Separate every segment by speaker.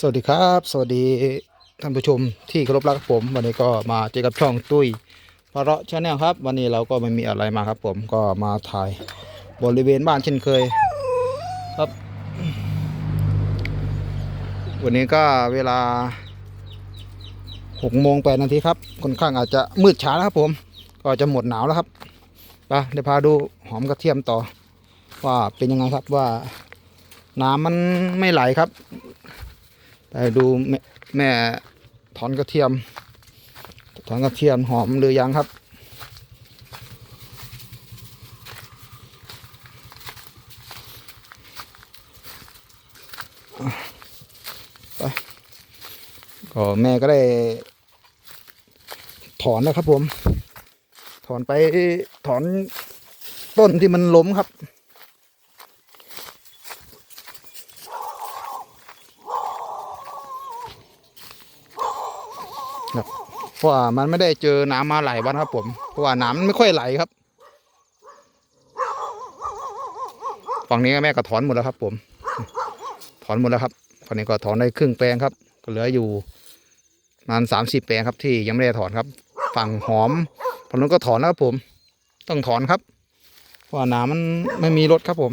Speaker 1: สวัสดีครับ สวัสดีท่านผู้ชมที่เคารพรักผม วันนี้ก็มาเจอกับช่องตุ้ยพระเราะชาแนลครับ วันนี้เราก็ไม่มีอะไรมาครับ ผมก็มาถ่ายบริเวณบ้านเช่นเคย ครับ วันนี้ก็เวลาหกโมงแปดนาทีครับค่อนข้างอาจจะมืดช้าแล้วครับผม ก็จะหมดหนาวแล้วครับไปเดี๋ยวพาดูหอมกระเทียมต่อ ว่าเป็นยังไงครับว่าน้ำมันไม่ไหลครับ ดูแม่แม่ถอนกระเทียม ถอนกระเทียมหอมหรือยังครับ ไป ก็แม่ก็ได้ ถอนแล้วครับผม ถอนไปถอนต้นที่มันล้มครับ ครับ เพราะว่ามันไม่ได้เจอน้ำมาหลายวันครับผม เพราะว่าน้ำมันไม่ค่อยไหลครับ ฝั่งนี้แม่ก็ถอนหมดแล้วครับ ผม ถอนหมดแล้วครับ ฝั่งนี้ก็ถอนได้ครึ่งแปลงครับ ก็เหลืออยู่ประมาณสามสิบแปลงครับที่ยังไม่ได้ถอนครับ ฝั่งหอมฝั่งนู้นก็ถอนแล้วครับผม ต้องถอนครับ เพราะว่าน้ำมันไม่มีรถครับผม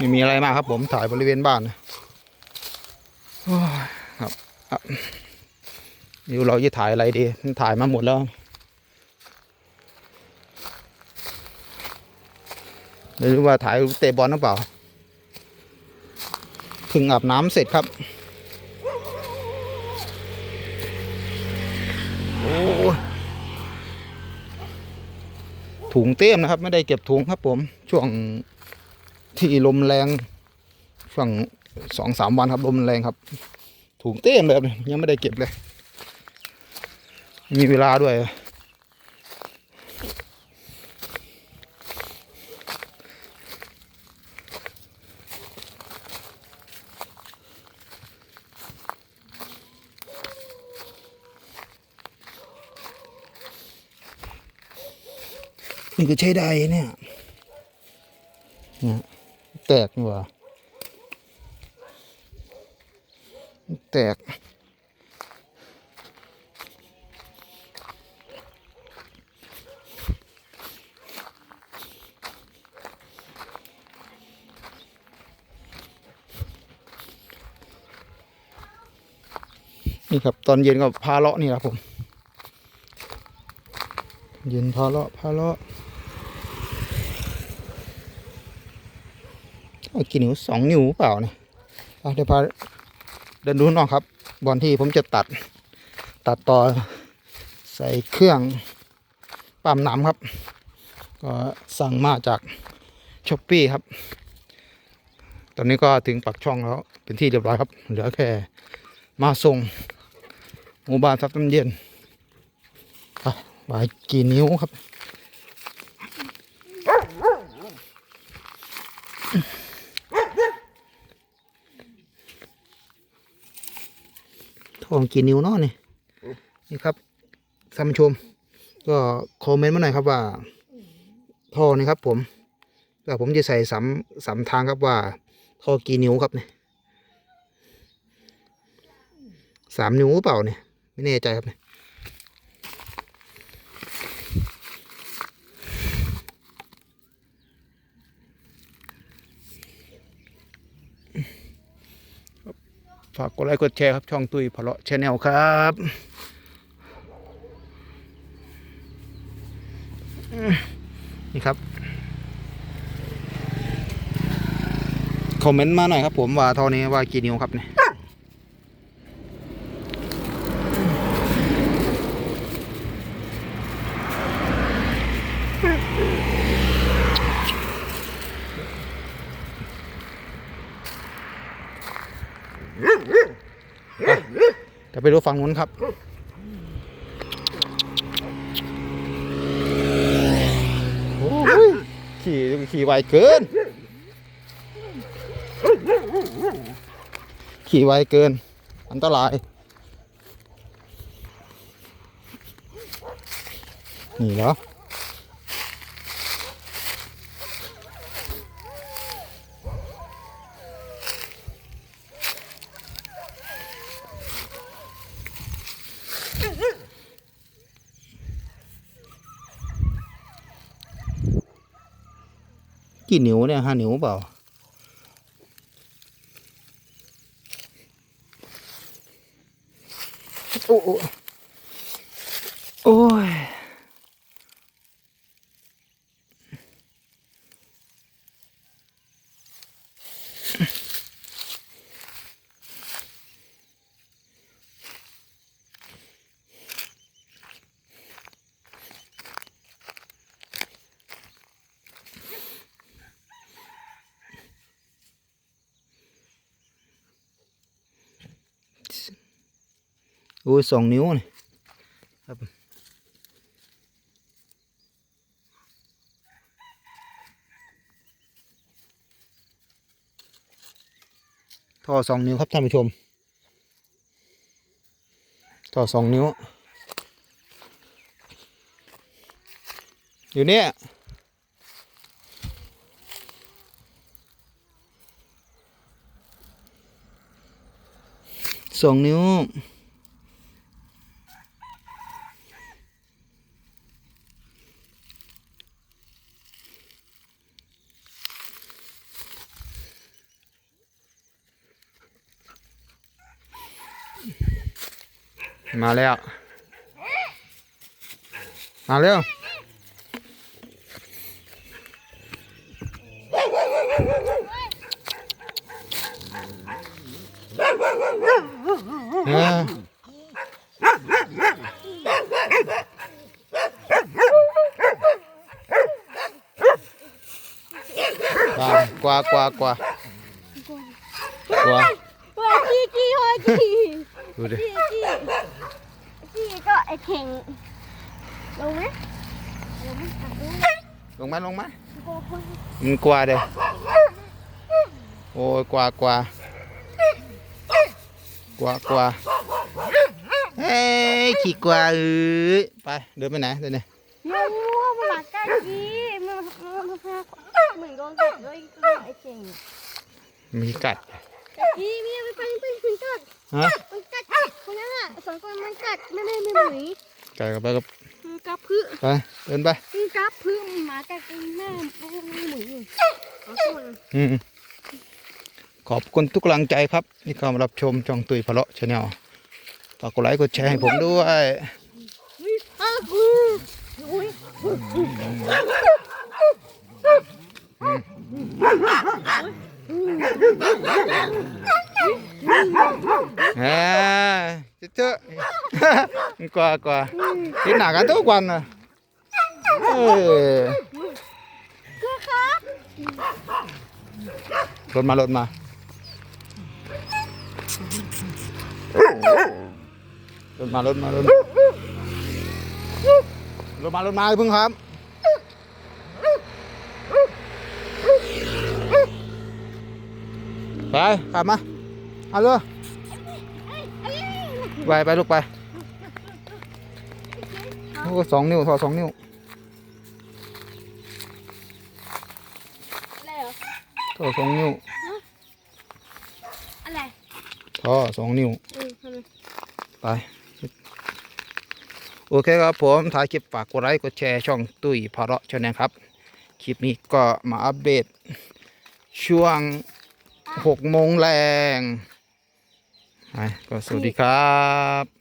Speaker 1: ไม่มีอะไรมากครับ ผมถ่ายบริเวณบ้านนะครับอะเดี๋ยวเราจะถ่ายอะไรดีถ่ายมาหมดแล้วไม่รู้ว่าถ่ายเตะบอลหรือเปล่าเพึ่งอาบน้ำเสร็จครับโอ้ถุงเต้มนะครับ ไม่ได้เก็บถุงครับผมช่วง ที่ลมแรงฝั่งสองสามวันครับลมแรงครับ ถูกเต้มเลยครับยังไม่ได้เก็บเลย มีเวลาด้วย นี่ก็ใช้ได้เนี่ยนี่ย แตกนี่หว่าแตก นี่ครับ ตอนเย็นก็พาเลาะนี่ครับผม เย็นพาเลาะพาเลาะ เอา กี่นิ้วสองนิ้วเปล่าเนี่ยเดี๋ยวพาเดินดูน้องครับ บอลที่ผมจะตัด ตัดต่อใส่เครื่องปั๊มน้ำครับ ก็สั่งมาจากช้อปปี้ครับ ตอนนี้ก็ถึงปักช่องแล้ว เป็นที่เรียบร้อยครับ เหลือแค่มาส่งหมู่บ้านทับน้ำเย็นไปไปกี่นิ้วครับ ทองกี่นิ้วเนาะนี่นี่ครับท่านผู้ชม ก็คอมเมนต์มาหน่อยครับว่าท่อนี่ครับ ผมแล้วผมจะใส่สำสำทางครับว่าท่อกี่นิ้วครับเนี่ยสามนิ้วหรือเปล่าเนี่ยไม่แน่ใจครับเนี่ย ฝากกดไลค์กดแชร์ครับช่องตุ้ยพะเลาะชแนลครับนี่ครับคอมเมนต์มาหน่อยครับผมว่าเท่านี้ว่ากี่นิ้วครับเนี่ย ยวไปดูฝั่งนู้นครับขี่ขี่ไวเกิน ขี่ไวเกิน อันตราย นี่เหรอ กี่นิ้วเนี่ยห้านิ้วเปล่า โอ้โอ้โอ้ย โอ้ยสองนิ้วนี่ครับท่อสองนิ้วครับท่านผู้ชมท่อสองนิ้ว อยู่เนี่ยสองนิ้ว มาแล้ว มาเร็วเออากว่ากว่ากว่ากว่า
Speaker 2: เฮ้ยจี้จี้เฮ้ยจี้
Speaker 1: ดูดิ
Speaker 2: จี้จี้จี้ก็ไอเข่งลงไหมลงไหมอะลงไหม
Speaker 1: ลงมาลงมา
Speaker 2: โอ้โห
Speaker 1: มันกว่าเด้อโอ้ยกว่ากว่ากว่ากว่าเฮ้ยขี่กว่าเอ้ยไปเดินไปไหนเดินเนี่ย
Speaker 2: มันมั่วมันหลักกันจี้มันมันมันเหมือนโดนกัดเลยไอเข่ง
Speaker 1: มีกัด
Speaker 2: มีมีมันไปไปถึงกัด
Speaker 1: ฮะ
Speaker 2: มันกัดคนนั้นอะสองคนมันกัดไม่ได้ไม่หนี
Speaker 1: กัดกับไปกับ
Speaker 2: มันกัดพื้น
Speaker 1: ไปเดินไป
Speaker 2: มันกัดพื้นหมากัดแม่ไม่หนีเอาตัวนั้น
Speaker 1: อืมขอบคุณทุกกำลังใจครับที่เข้ามารับชมช่องตุยพะเลาะชาแนลฝากกดไลค์กดแชร์ให้ผมด้วย
Speaker 2: อุ้ยอ้าวอุ้ย
Speaker 1: แหมเจ๊ะ กว่ากว่ากินหนักกันทุกวันนะเออรถมารถมารถมารถมารถมารถมารถมาเพิ่งครับไปขับมาเอาเลยไปไปลูกไป โอ้สองนิ้วทอสองนิ้ว
Speaker 2: อะไรเหรอ
Speaker 1: ทอสองนิ้ว
Speaker 2: อะไร
Speaker 1: ทอสองนิ้ว
Speaker 2: อืมทำไม
Speaker 1: ไปโอเคครับผมถ่ายคลิปฝากกดไลค์กดแชร์ช่องตุ้ยพาระชาแนลครับ คลิปนี้ก็มาอัปเดตช่วงหกโมงแรงไปก็สวัสดีครับ